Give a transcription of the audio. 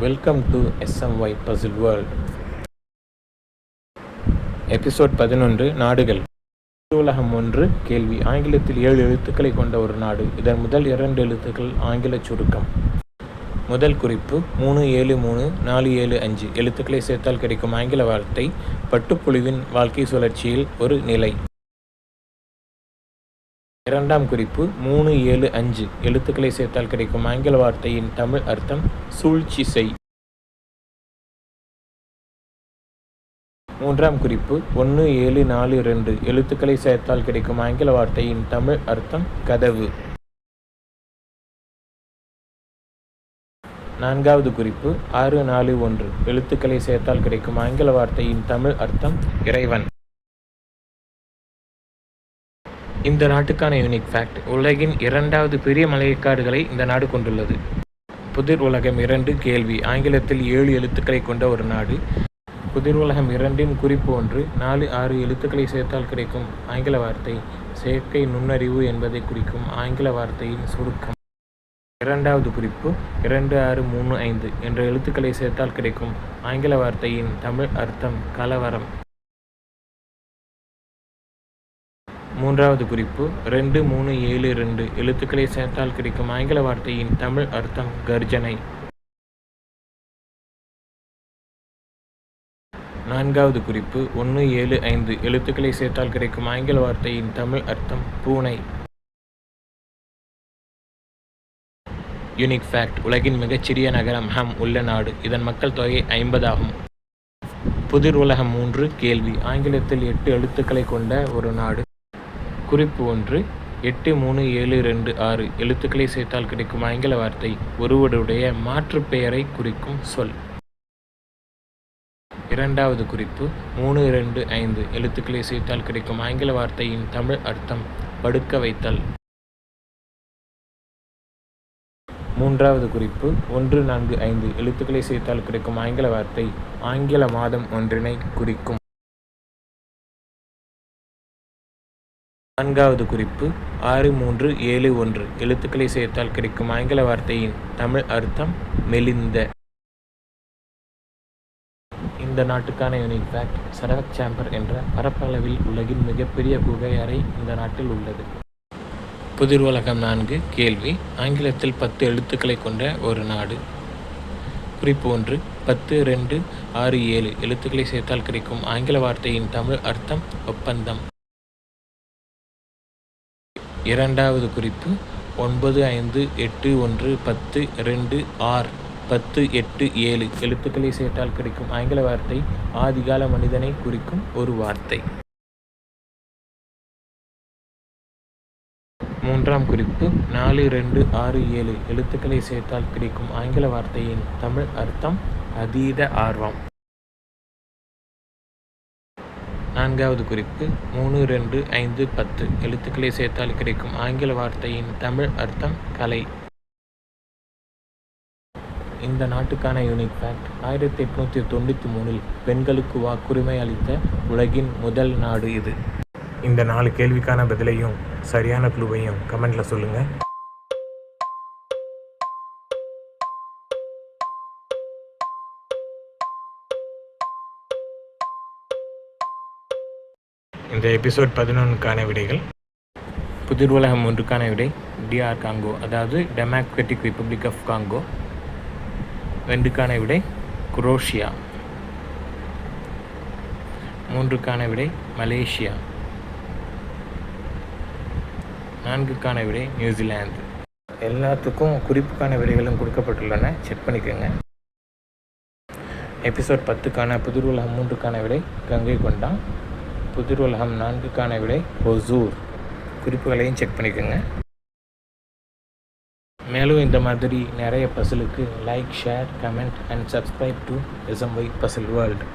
Welcome to SMY puzzle world episode பதினொன்று நாடுகள். உலகம் ஒன்று கேள்வி. ஆங்கிலத்தில் ஏழு எழுத்துக்களை கொண்ட ஒரு நாடு. இதன் முதல் இரண்டு எழுத்துக்கள் ஆங்கில சுருக்கம். முதல் குறிப்பு மூணு ஏழு மூணு நாலு ஏழு அஞ்சு. எழுத்துக்களை சேர்த்தால் கிடைக்கும் ஆங்கில வார்த்தை பட்டுப்புழுவின் வாழ்க்கை சுழற்சியில் ஒரு நிலை. இரண்டாம் குறிப்பு மூணு ஏழு அஞ்சு. எழுத்துக்களை சேர்த்தால் கிடைக்கும் ஆங்கில வார்த்தையின் தமிழ் அர்த்தம் சூழ்ச்சி செய் மூன்றாம் குறிப்பு ஒன்று ஏழு நாலு ரெண்டு. எழுத்துக்களை சேர்த்தால் கிடைக்கும் ஆங்கில வார்த்தையின் தமிழ் அர்த்தம் கதவு. நான்காவது குறிப்பு ஆறு நாலு ஒன்று. எழுத்துக்களை சேர்த்தால் கிடைக்கும் ஆங்கில வார்த்தையின் தமிழ் அர்த்தம் இறைவன். இந்த நாட்டுக்கான யூனிக் ஃபேக்ட் உலகின் இரண்டாவது பெரிய மலைக்காடுகளை இந்த நாடு கொண்டுள்ளது. புதிர் உலகம் இரண்டு கேள்வி ஆங்கிலத்தில் ஏழு எழுத்துக்களை கொண்ட ஒரு நாடு. புதிர் உலகம் இரண்டின் குறிப்பு ஒன்று நாலு ஆறு எழுத்துக்களை சேர்த்தால் கிடைக்கும். ஆங்கில வார்த்தை செயற்கை நுண்ணறிவு என்பதை குறிக்கும். ஆங்கில வார்த்தையின் சுருக்கம். இரண்டாவது குறிப்பு இரண்டு ஆறு மூணு ஐந்து என்ற எழுத்துக்களை சேர்த்தால் கிடைக்கும். ஆங்கில வார்த்தையின் தமிழ் அர்த்தம் கலவரம். மூன்றாவது குறிப்பு ரெண்டு மூணு ஏழு ரெண்டு. எழுத்துக்களை சேர்த்தால் கிடைக்கும் ஆங்கில வார்த்தையின் தமிழ் அர்த்தம் கர்ஜனை. நான்காவது குறிப்பு ஒன்று ஏழு ஐந்து. எழுத்துக்களை சேர்த்தால் கிடைக்கும் ஆங்கில வார்த்தையின் தமிழ் அர்த்தம் பூனை. யூனிக் ஃபேக்ட் உலகின் மிகச்சிறிய நகரம் ஹம் உள்ள நாடு. இதன் மக்கள் தொகை ஐம்பதாகும். புதிர் உலகம் மூன்று கேள்வி. ஆங்கிலத்தில் எட்டு எழுத்துக்களை கொண்ட ஒரு நாடு. குறிப்பு ஒன்று எட்டு மூணு ஏழு ரெண்டு ஆறு. எழுத்துக்களை சேர்த்தால் கிடைக்கும் ஆங்கில வார்த்தை. ஒருவருடைய மாற்று பெயரை குறிக்கும் சொல். இரண்டாவது குறிப்பு மூணு ரெண்டு ஐந்து. எழுத்துக்களை சேர்த்தால் கிடைக்கும் ஆங்கில வார்த்தையின் தமிழ் அர்த்தம். படுக்க வைத்தல். மூன்றாவது குறிப்பு ஒன்று நான்கு ஐந்து. எழுத்துக்களை சேர்த்தால் கிடைக்கும் ஆங்கில வார்த்தை. ஆங்கில மாதம் ஒன்றினை குறிக்கும். நான்காவது குறிப்பு ஆறு மூன்று ஏழு ஒன்று. எழுத்துக்களை சேர்த்தால் கிடைக்கும் ஆங்கில வார்த்தையின் தமிழ் அர்த்தம் மெலிந்த. இந்த நாட்டுக்கான யூனிக் ஃபேக்ட் சரவக் சாம்பர் என்ற பரப்பளவில் உலகின் மிகப்பெரிய குகை அறை இந்த நாட்டில் உள்ளது. புதிர் உலகம் நான்கு கேள்வி. ஆங்கிலத்தில் பத்து எழுத்துக்களை கொண்ட ஒரு நாடு. குறிப்பு ஒன்று பத்து ரெண்டு ஆறு ஏழு. எழுத்துக்களை சேர்த்தால் கிடைக்கும் ஆங்கில வார்த்தையின் தமிழ் அர்த்தம் ஒப்பந்தம். இரண்டாவது குறிப்பு ஒன்பது ஐந்து எட்டு ஒன்று பத்து ரெண்டு ஆறு பத்து எட்டு ஏழு. எழுத்துக்களை சேர்த்தால் கிடைக்கும் ஆங்கில வார்த்தை ஆதிகால மனிதனை குறிக்கும் ஒரு வார்த்தை. மூன்றாம் குறிப்பு நாலு ரெண்டு ஆறு ஏழு. எழுத்துக்களை சேர்த்தால் கிடைக்கும் ஆங்கில வார்த்தையின் தமிழ் அர்த்தம் அதீத ஆர்வம். நான்காவது குறிப்பு மூணு ரெண்டு ஐந்து பத்து. எழுத்துக்களை சேர்த்தால் கிடைக்கும் ஆங்கில வார்த்தையின் தமிழ் அர்த்தம் கலை. இந்த நாட்டுக்கான யூனிக் ஃபேக்ட் ஆயிரத்தி எட்நூற்றி தொண்ணூற்றி மூணில் பெண்களுக்கு வாக்குரிமை அளித்த உலகின் முதல் நாடு இது. இந்த நாலு கேள்விக்கான பதிலையும் சரியான குழுவையும் கமெண்டில் சொல்லுங்கள் இந்த எபிசோட் பதினொன்றுக்கான விடைகள். புதிர் உலகம் ஒன்றுக்கான விடை டிஆர் காங்கோ அதாவது டெமோக்ராட்டிக் ரிப்பப்ளிக் ஆஃப் காங்கோ ரெண்டுக்கான விடை குரோஷியா மூன்றுக்கான விடை மலேசியா நான்குக்கான விடை நியூசிலாந்து எல்லாத்துக்கும் குறிப்புக்கான விடைகளும் கொடுக்கப்பட்டுள்ளன. செக் பண்ணிக்கோங்க. எபிசோட் பத்துக்கான புதிர் உலகம் மூன்றுக்கான விடை கங்கை கொண்டா. புதிர் உலகம் நான்குக்கான விடை ஒசூர். குறிப்புகளையும் செக் பண்ணிக்கோங்க. மேலும் இந்த மாதிரி நிறைய பசிலுக்கு like share comment and subscribe to SMY puzzle world